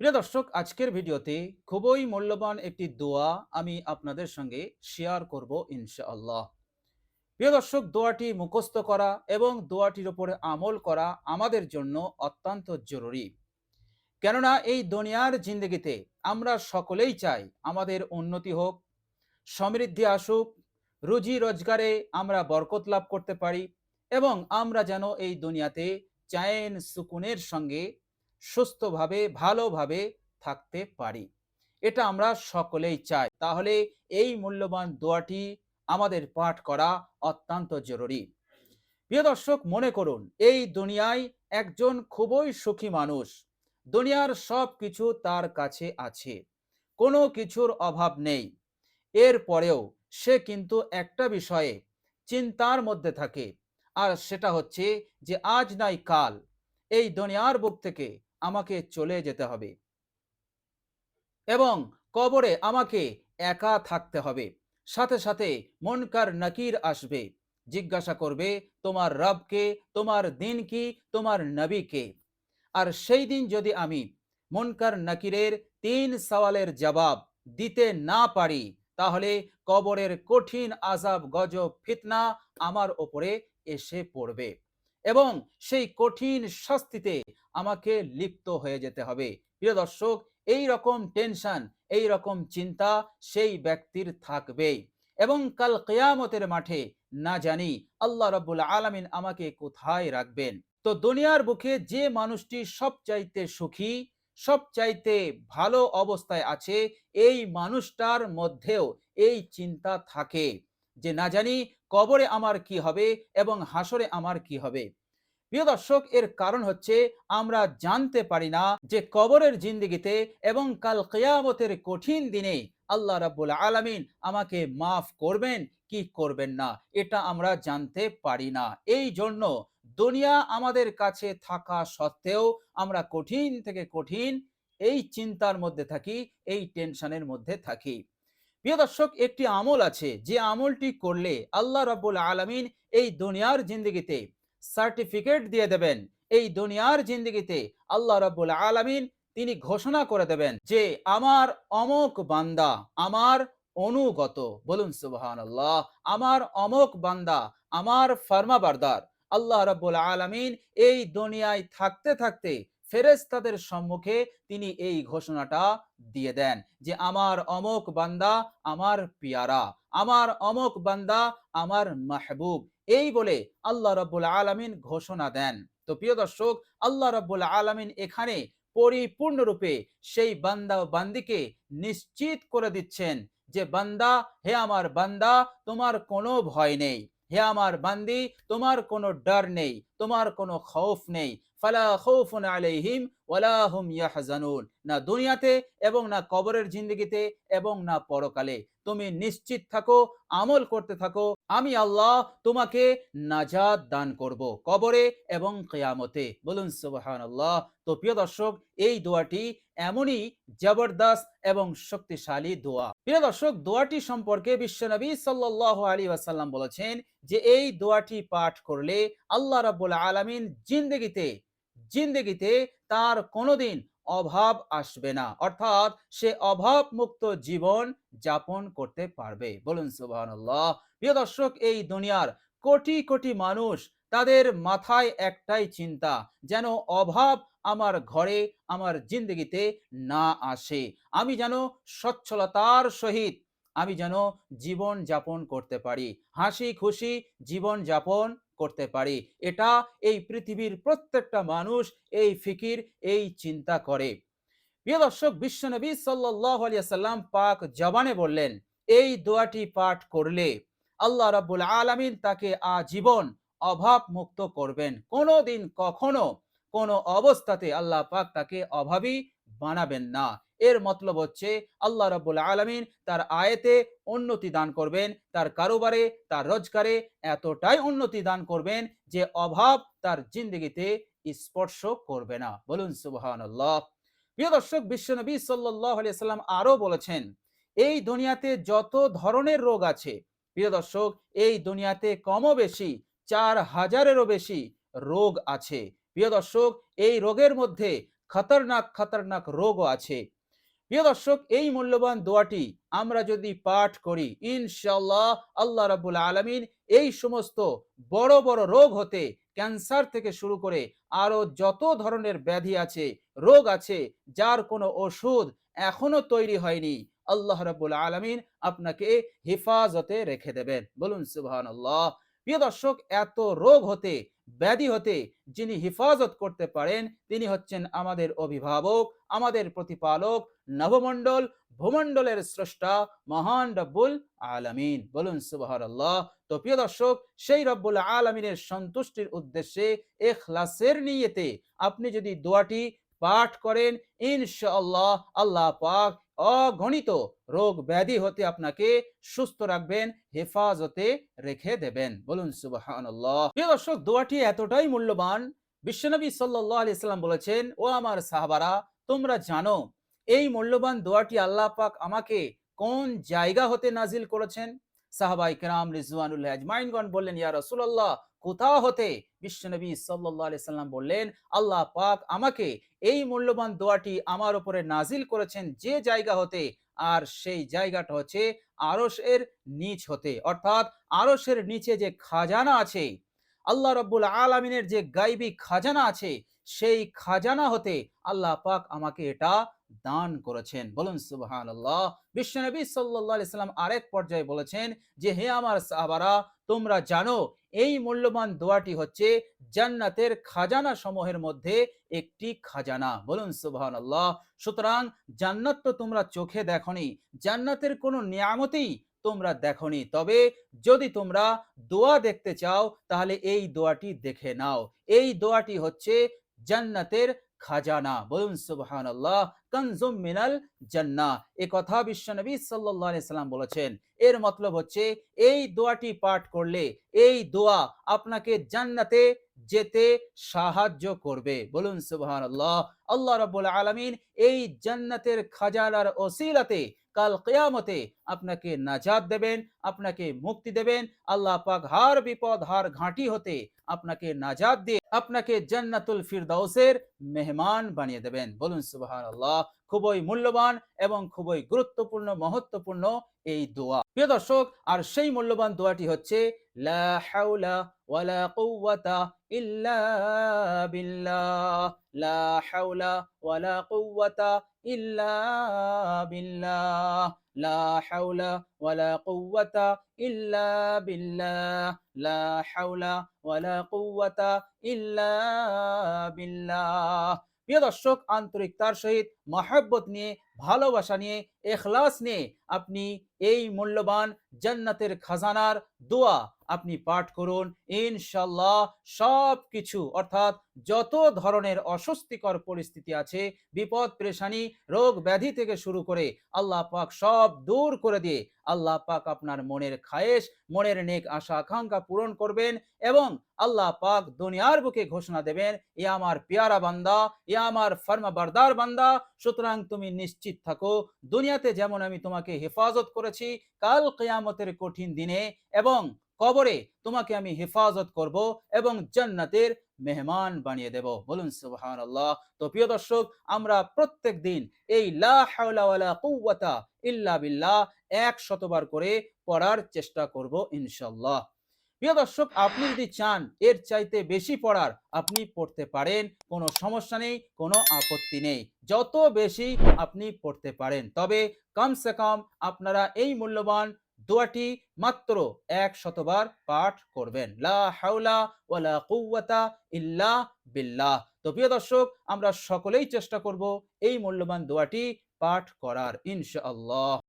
প্রিয় দর্শক, আজকের ভিডিওতে খুবই মূল্যবান একটি দোয়া আমি আপনাদের সঙ্গে শেয়ার করব ইনশাআল্লাহ। প্রিয় দর্শক, দোয়াটি মুখস্থ করা এবং দোয়াটির উপরে আমল করা আমাদের জন্য অত্যন্ত জরুরি। কেননা এই দুনিয়ার জিন্দগিতে আমরা সকলেই চাই আমাদের উন্নতি হোক, সমৃদ্ধি আসুক, রুজি রোজগারে আমরা বরকত লাভ করতে পারি এবং আমরা যেন এই দুনিয়াতে চায়েন সুকুনের সঙ্গে সুস্থভাবে, ভালোভাবে থাকতে পারি। এটা আমরা সকলেই চাই। তাহলে এই মূল্যবান দোয়াটি আমাদের পাঠ করা অত্যন্ত জরুরি। প্রিয় দর্শক, মনে করুন, এই দুনিয়ায় একজন খুবই সুখী মানুষ, দুনিয়ার সব কিছু তার কাছে আছে, কোনো কিছুর অভাব নেই। এরপরেও সে কিন্তু একটা বিষয়ে চিন্তার মধ্যে থাকে, আর সেটা হচ্ছে যে আজ নাই কাল, এই দুনিয়ার বুক থেকে আমাকে চলে যেতে হবে। এবং কবরে আমাকে একা থাকতে হবে। সাথে সাথে মনকার নাকির আসবে। জিজ্ঞাসা করবে, তোমার রবকে তোমার দিন কি? তোমার নবীকে আর সেই দিন যদি আমি মনকার নাকিরের তিন সওয়ালের জবাব দিতে না পারি, তাহলে কবরের কঠিন আজাব গজব, ফিতনা আমার ওপরে এসে পড়বে। এবং সেই কঠিন শাস্তিতে আমাকে লিপ্ত হয়ে যেতে হবে। প্রিয় দর্শক, এই রকম টেনশন, এই রকম চিন্তা সেই ব্যক্তির থাকবেই। এবং কাল কেয়ামতের মাঠে না জানি আল্লাহ রব্বুল আলমিন আমাকে কোথায় রাখবেন। তো দুনিয়ার বুকে যে মানুষটি সবচাইতে সুখী, সবচাইতে ভালো অবস্থায় আছে, এই মানুষটার মধ্যেও এই চিন্তা থাকে যে না জানি কবরে আমার কি হবে এবং হাসরে আমার কি হবে। প্রিয় দর্শক, এর কারণ হচ্ছে আমরা জানতে পারি না যে কবরের জিন্দিগিতে এবং কাল কেয়ামতের কঠিন দিনে আল্লাহ রাব্বুল আলামিন আমাকে মাফ করবেন কি করবেন না, এটা আমরা জানতে পারি না। এই জন্য দুনিয়া আমাদের কাছে থাকা সত্ত্বেও আমরা কঠিন থেকে কঠিন এই চিন্তার মধ্যে থাকি, এই টেনশনের মধ্যে থাকি। প্রিয় দর্শক, একটি আমল আছে, যে আমলটি করলে আল্লাহ রাব্বুল আলামিন এই দুনিয়ার জিন্দগিতে সার্টিফিকেট দিয়ে দেবেন। এই দুনিয়ার জিন্দগিতে আল্লাহ রাব্বুল আলামিন তিনি ঘোষণা করে দেবেন যে, আমার অমক বান্দা, আমার অনুগত। বলুন সুবহান আল্লাহ আমার অমক বান্দা, আমার ফার্মা ফার্মাবারদার। আল্লাহ রাব্বুল আলামিন এই দুনিয়ায় থাকতে থাকতে ফেরেস্তাদের সম্মুখে তিনি এই ঘোষণাটা দিয়ে দেন যে, আমার অমক বান্দা, আমার পিয়ারা। আমার অমক বান্দা, আমার মাহবুব। এই বলে আল্লাহ রব্বুল আলমিন ঘোষণা দেন। তো প্রিয় দর্শক, আল্লাহ রব্বুল আলমিন এখানে পরিপূর্ণরূপে সেই বান্দা বান্দিকে নিশ্চিত করে দিচ্ছেন যে, বান্দা, হে আমার বান্দা, তোমার কোনো ভয় নেই। হে আমার বান্দি, তোমার কোনো ডর নেই। তোমার কোনো খৌফ নেই। ফালা খৌফুন আলাইহিম ওয়ালা ইয়াহজানুন। না দুনিয়াতে এবং না কবরের জিন্দগিতে এবং না পরকালে। তুমি নিশ্চিত থাকো, আমল করতে থাকো, আমি আল্লাহ তোমাকে নাজাদ দান করব কবরে এবং কেয়ামতে। বলুন সুবহানাল্লাহ। তো প্রিয় দর্শক, এই দোয়াটি এমনই জবরদস্ত এবং শক্তিশালী দোয়া। প্রিয় দর্শক, দোয়াটি সম্পর্কে বিশ্বনবী সাল্লাল্লাহু আলাইহি ওয়াসাল্লাম বলেছেন যে, এই দোয়াটি পাঠ করলে আল্লাহ রাব্বুল আলামিন জিন্দগিতে জিন্দগিতে তার কোনোদিন অভাব আসবে না। অর্থাৎ সে অভাব মুক্ত জীবন যাপন করতে পারবে। বলুন সুবহানাল্লাহ। প্রিয় দর্শক, এই দুনিয়ার কোটি কোটি মানুষ, তাদের মাথায় একটাই চিন্তা, যেন অভাব আমার ঘরে, আমার জিন্দগিতে না আসে। আমি যেন সচ্ছলতার সহিত, আমি যেন জীবন যাপন করতে পারি। হাসি খুশি জীবন যাপন করতে পারি। এটা এই পৃথিবীর প্রত্যেকটা মানুষ এই ফিকির, এই চিন্তা করে। প্রিয় দর্শক, বিশ্বনবী সাল্লাহ আলিয়াল্লাম পাক জবানে বললেন, এই দোয়াটি পাঠ করলে আল্লাহ রাব্বুল আলামিন তাকে আজীবন অভাব মুক্ত করবেন। কোনো দিন কখনো কোনো অবস্থাতে আল্লাহ পাক তাকে অভাবী বানাবেন না। এর মতলব হচ্ছে আল্লাহ রাব্বুল আলামিন তার আয়েতে উন্নতি দান করবেন, তার কারোবারে, তার রোজগারে এতটাই উন্নতি দান করবেন যে অভাব তার জিন্দগিতে স্পর্শ করবে না। বলুন সুবহানাল্লাহ। প্রিয় দর্শক, বিশ্বনবী সাল্লাম আরও বলেছেন, এই দুনিয়াতে যত ধরনের রোগ আছে, প্রিয় দর্শক, এই দুনিয়াতে কমও বেশি, চার হাজারেরও বেশি রোগ আছে। প্রিয় দর্শক, এই রোগের মধ্যে খতরনাক খতরনাক রোগও আছে। প্রিয় দর্শক, এই মূল্যবান দোয়াটি আমরা যদি পাঠ করি ইনশাল্লাহ আল্লাহ রাবুল আলমিন এই সমস্ত বড় বড় রোগ হতে, ক্যান্সার থেকে শুরু করে আরও যত ধরনের ব্যাধি আছে, রোগ আছে, যার কোনো ওষুধ এখনও তৈরি হয়নি, আল্লাহ রাবুল আলমিন আপনাকে হেফাজতে রেখে দেবেন। বলুন আল্লাহ প্রিয় দর্শক, এত রোগ হতে ব্যাধি হতে যিনি হেফাজত করতে পারেন, তিনি হচ্ছেন আমাদের অভিভাবক, আমাদের প্রতিপালক, নবমণ্ডল, ভূমণ্ডলের স্রষ্টা, মহান রব্বুল আলামিন। বলুন সুবাহার আল্লাহ তো প্রিয় দর্শক, সেই রব্বুল আলমিনের সন্তুষ্টির উদ্দেশ্যে এখলাসের নিয়েতে আপনি যদি দোয়াটি পাঠ করেন, ইনশাআল্লাহ আল্লাহ পাক অগণিত রোগ ব্যাধি হতে আপনাকে সুস্থ রাখবেন, হেফাজতে রেখে দেবেন। বলুন সুবাহান প্রিয় দর্শক, দোয়াটি এতটাই মূল্যবান, বিশ্বনবী সাল্লাহ আলি সাল্লাম বলেছেন, ও আমার সাহাবারা, তোমরা জানো, এই মূল্যবান দোয়াটি আল্লাহ পাক আমাকে কোন জায়গা হতে নাজিল করেছেন? সাহাবাই কেরাম রিজওয়ানুল্লাহ আজমাইনগণ বললেন, ইয়া রসুল্লাহ কোথা হতে বিশ্বনবী সাল্লাহ আলি সাল্লাম বললেন, আল্লাহ পাক আমাকে এই মূল্যবান দোয়াটি আমার উপরে নাজিল করেছেন যে জায়গা হতে, আর সেই জায়গাটা হচ্ছে আরসের নিচ হতে। অর্থাৎ আরসের নিচে যে খাজানা আছে, আল্লাহ রব্বুল আলমিনের যে গাইবী খাজানা আছে, সেই খাজানা হতে আল্লাহ পাক আমাকে এটা দান করেছেন। বলুন সুবহান আল্লাহ বিশ্বনবী সাল্লাহ সাল্লাম আরেক পর্যায়ে বলেছেন যে, হে আমার সাহাবারা, তোমরা জানো এই মূল্যবান দোয়াটি হচ্ছে জান্নাতের খাজানা সমূহের মধ্যে একটি খাজানা। বলুন সুবহান আল্লাহ সুতরাং জান্নাত তো তোমরা চোখে দেখনি, জান্নাতের কোনো নিয়ামতেই তোমরা দেখনি। তবে যদি তোমরা দোয়া দেখতে চাও, তাহলে এই দোয়াটি দেখে নাও। এই দোয়াটি হচ্ছে জান্নাতের খাজানা। বলুন সুবহান আল্লাহ কনজুম মিনাল জান্না এ কথা বিশ্বনবী সাল্লাহ সাল্লাম বলেছেন। এর মতলব হচ্ছে, এই দোয়াটি পাঠ করলে, এই দোয়া আপনাকে জান্নাতে যেতে সাহায্য করবে। বলুন সুবহান আল্লাহ আল্লাহ রব্বুল আলমিন এই জান্নাতের খাজানার ওসিলাতে কাল কেয়ামতে আপনাকে নাজাদ দেবেন, আপনাকে মুক্তি দেবেন। আল্লাহ পাক হার বিপদ, হার ঘাঁটি হতে আপনাকে নাজাদ দিয়ে আপনাকে জান্নাতুল ফিরদাউসের মেহমান বানিয়ে দেবেন। বলুন সুবাহান আল্লাহ খুবই মূল্যবান এবং খুবই গুরুত্বপূর্ণ, মহত্বপূর্ণ এই দোয়া। প্রিয় দর্শক, আর সেই মূল্যবান দোয়াটি হচ্ছে, লা হাওলা ওয়ালা ইল্লা লা হাওলা ইল্লা প্রিয় দর্শক আন্তরিকতার সহিত মহাব্বত নিয়ে ভালোবাসা নিয়ে, এখলাস নিয়ে আপনি এই মূল্যবান জান্নাতের খাজানার দোয়া আপনি পাঠ করুন। ইনশাল্লাহ সব কিছু অর্থাৎ যত ধরনের অস্বস্তিকর পরিস্থিতি আছে, বিপদ, পেরেশানি, রোগ ব্যাধি থেকে শুরু করে আল্লাহ পাক সব দূর করে দিয়ে আল্লাহ পাক আপনার মনের খায়েশ, মনের নেক আশা, আকাঙ্ক্ষা পূরণ করবেন এবং আল্লাহ পাক দুনিয়ার বুকে ঘোষণা দেবেন, এ আমার পেয়ারা বান্দা, এ আমার ফার্মা বারদার বান্দা, সুতরাং তুমি নিশ্চিত থাকো। দুনিয়াতে যেমন আমি তোমাকে হেফাজত করেছি, কাল কেয়ামতের কঠিন দিনে এবং কবরে তোমাকে আমি হেফাজত করব এবং জান্নাতের মেহমান বানিয়ে দেব। বলুন সুবহান আল্লাহ তো প্রিয় দর্শক, আমরা প্রত্যেক দিন এই লা হাওলা ওয়ালা কুওয়াতা ইল্লা বিল্লাহ এক শতবার করে পড়ার চেষ্টা করব ইনশাল্লাহ। প্রিয় দর্শক, আপনি যদি চান এর চাইতে বেশি পড়ার, আপনি পড়তে পারেন। কোনো সমস্যা নেই, কোনো আপত্তি নেই। যত বেশি আপনি পড়তে পারেন, তবে কমসে কম আপনারা এই মূল্যবান দোয়াটি মাত্র এক শতবার পাঠ করবেন। লা হাওলা ওয়ালা কুওয়াতা ইল্লা বিল্লাহ। তো প্রিয় দর্শক, আমরা সকলেই চেষ্টা করব এই মূল্যবান দোয়াটি পাঠ করার, ইনশাআল্লাহ।